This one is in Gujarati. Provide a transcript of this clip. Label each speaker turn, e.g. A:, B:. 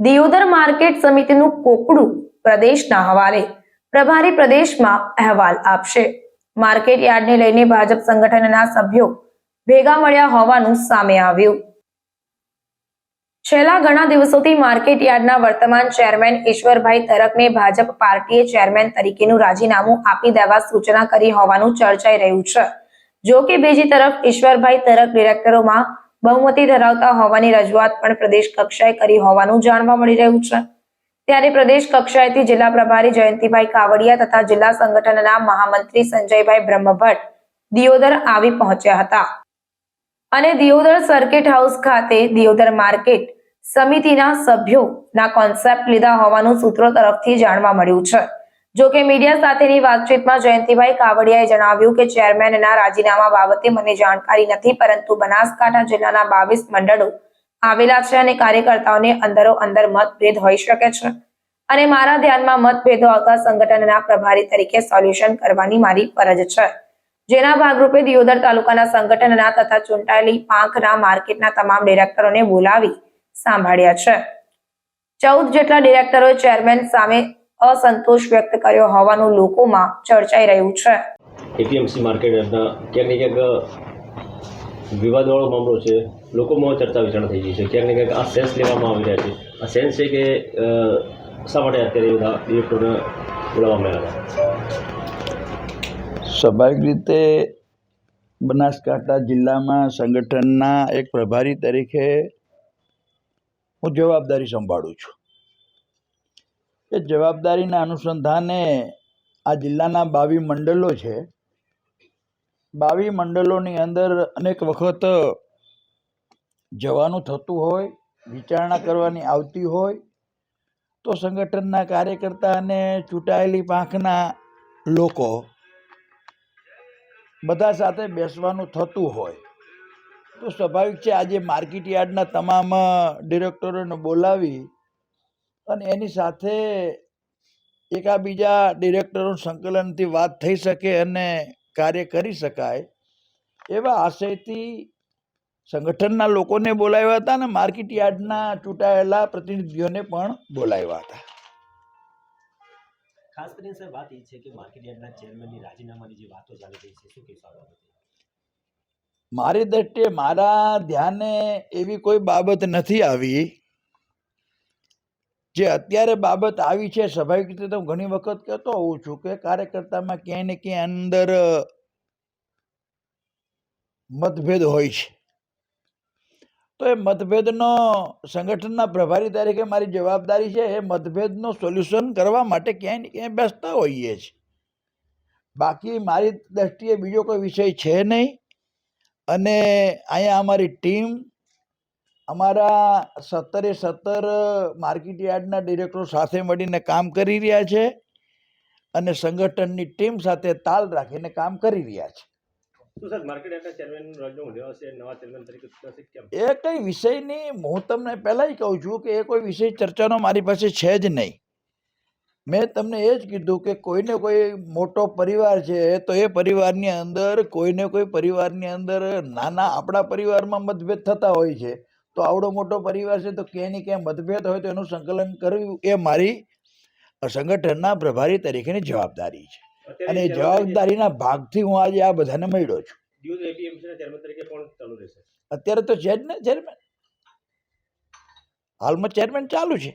A: દિયોદર માર્કેટ સમિતિનું કોકડું પ્રદેશના હવાલે પ્રભારી પ્રદેશમાં અહેવાલ આપશે. માર્કેટ યાર્ડને લઈને ભાજપ સંગઠનના સભ્યો ભેગા મળ્યા હોવાનું સામે આવ્યું. છેલ્લા ઘણા દિવસોથી માર્કેટ યાર્ડના વર્તમાન ચેરમેન ઈશ્વરભાઈ તરકને ભાજપ પાર્ટીએ ચેરમેન તરીકેનું રાજીનામું આપી દેવા સૂચના કરી હોવાનું ચર્ચાઈ રહ્યું છે. જો કે બીજી તરફ ઈશ્વરભાઈ તરક ડિરેક્ટરોમાં બહુમતી ધરાવતા હોવાની રજૂઆત પણ પ્રદેશ કક્ષાએ કરી હોવાનું જાણવા મળી રહ્યું છે. ત્યારે પ્રદેશ કક્ષાએથી જિલ્લા પ્રભારી જયંતિભાઈ કાવડિયા તથા જિલ્લા સંગઠનના મહામંત્રી સંજયભાઈ બ્રહ્મભટ્ટ દિયોદર આવી પહોંચ્યા હતા. અને દિયોદર સર્કિટ હાઉસ ખાતે દિયોદર માર્કેટ સમિતિના સભ્યોના કોન્સેપ્ટ લીધા હોવાનું સૂત્રો તરફથી જાણવા મળ્યું છે. જો કે મીડિયા સાથેની વાતચીતમાં જયંતિભાઈ કાવડિયાએ જણાવ્યું કે ચેરમેનના રાજીનામા બાબતે મને જાણકારી નથી, પરંતુ બનાસકાંઠા જિલ્લાના બાવીસ મંડળો આવેલા છે અને કાર્યકર્તાઓને અંદરો અંદર મતભેદ હોઈ શકે છે. અને મારા ધ્યાનમાં મતભેદો આવતા સંગઠનના પ્રભારી તરીકે સોલ્યુશન કરવાની મારી ફરજ છે. જેના ભાગરૂપે દિયોદર તાલુકાના સંગઠનના તથા ચૂંટાયેલી પાંખના માર્કેટના તમામ ડિરેક્ટરોને બોલાવી સાંભળ્યા છે. ચૌદ જેટલા ડિરેક્ટરોએ ચેરમેન સામે અસંતોષ વ્યક્ત કર્યો હોવાનું લોકોમાં ચર્ચાઈ રહ્યું છે.
B: એપીએમસી માર્કેટના ક્યાંક ને ક્યાંક વિવાદવાળો મામલો છે. લોકોમાં ચર્ચા વિચારણા થઈ ગઈ છે. ક્યાંક ને ક્યાંક આ સેન્સ લેવામાં આવી રહ્યા છે. આ સેન્સ છે કે અ, શા માટે અત્યારે બધા ડિરેક્ટરને બોલાવવામાં આવ્યા હતા?
C: સ્વાભાવિક રીતે બનાસકાંઠા જિલ્લામાં સંગઠનના એક પ્રભારી તરીકે હું જવાબદારી સંભાળું છું. એ જવાબદારીના અનુસંધાને આ જિલ્લાના બાવી મંડળો છે. બાવી મંડળોની અંદર અનેક વખત જવાનું થતું હોય, વિચારણા કરવાની આવતી હોય, તો સંગઠનના કાર્યકર્તા અને ચૂંટાયેલી પાંખના લોકો બધા સાથે બેસવાનું થતું હોય. તો સ્વાભાવિક છે આજે માર્કેટ યાર્ડના તમામ ડિરેક્ટરોને બોલાવી અને એની સાથે એકાબીજા ડિરેક્ટરો સંકલનથી વાત થઈ શકે અને કાર્ય કરી શકાય એવા આશયથી સંગઠનના લોકોને બોલાવ્યા હતા અને માર્કેટ યાર્ડના ચૂંટાયેલા પ્રતિનિધિઓને પણ બોલાવ્યા હતા.
D: ખાસ કરીને સર વાત એ છે કે માર્કેટ યાર્ડના ચેરમેનની રાજીનામાની જે વાતો ચાલી રહી છે શું કહેશો
C: મારી દ્રષ્ટિએ મારા ધ્યાને એવી કોઈ બાબત નથી આવી જે અત્યારે બાબત આવી છે સ્વાભાવિક રીતે હું ઘણી વખત કહેતો હોઉં છું કે કાર્યકર્તામાં ક્યાંય ને ક્યાંય અંદર મતભેદ હોય છે. તો એ મતભેદનો સંગઠનના પ્રભારી તરીકે મારી જવાબદારી છે, એ મતભેદનો સોલ્યુશન કરવા માટે ક્યાંય ને ક્યાંય બેસતા હોઈએ છીએ. બાકી મારી દ્રષ્ટિએ બીજો કોઈ વિષય છે નહીં. અને અહીંયા અમારી ટીમ અમારા સત્તરે સત્તર માર્કેટ યાર્ડના ડિરેક્ટરો સાથે મળીને કામ કરી રહ્યા છે અને સંગઠનની ટીમ સાથે તાલ રાખીને કામ કરી રહ્યા છે. એ કંઈ વિષયની હું તમને પહેલાં કહું છું કે એ કોઈ વિષય ચર્ચાનો મારી પાસે છે જ નહીં. મેં તમને એ જ કીધું કે કોઈને કોઈ મોટો પરિવાર છે તો એ પરિવારની અંદર કોઈને કોઈ પરિવારની અંદર નાના આપણા પરિવારમાં મતભેદ થતા હોય છે. તો આવડો મોટો પરિવાર છે તો ક્યાંય ને ક્યાંય મતભેદ હોય તો એનું સંકલન કરવું એ મારી સંગઠનના પ્રભારી તરીકેની જવાબદારી છે. અને એ જવાબદારીના ભાગથી હું આજે આ બધાને મળ્યો છું. અત્યારે તો છે જ ને ચેરમેન. હાલમાં ચેરમેન ચાલુ છે.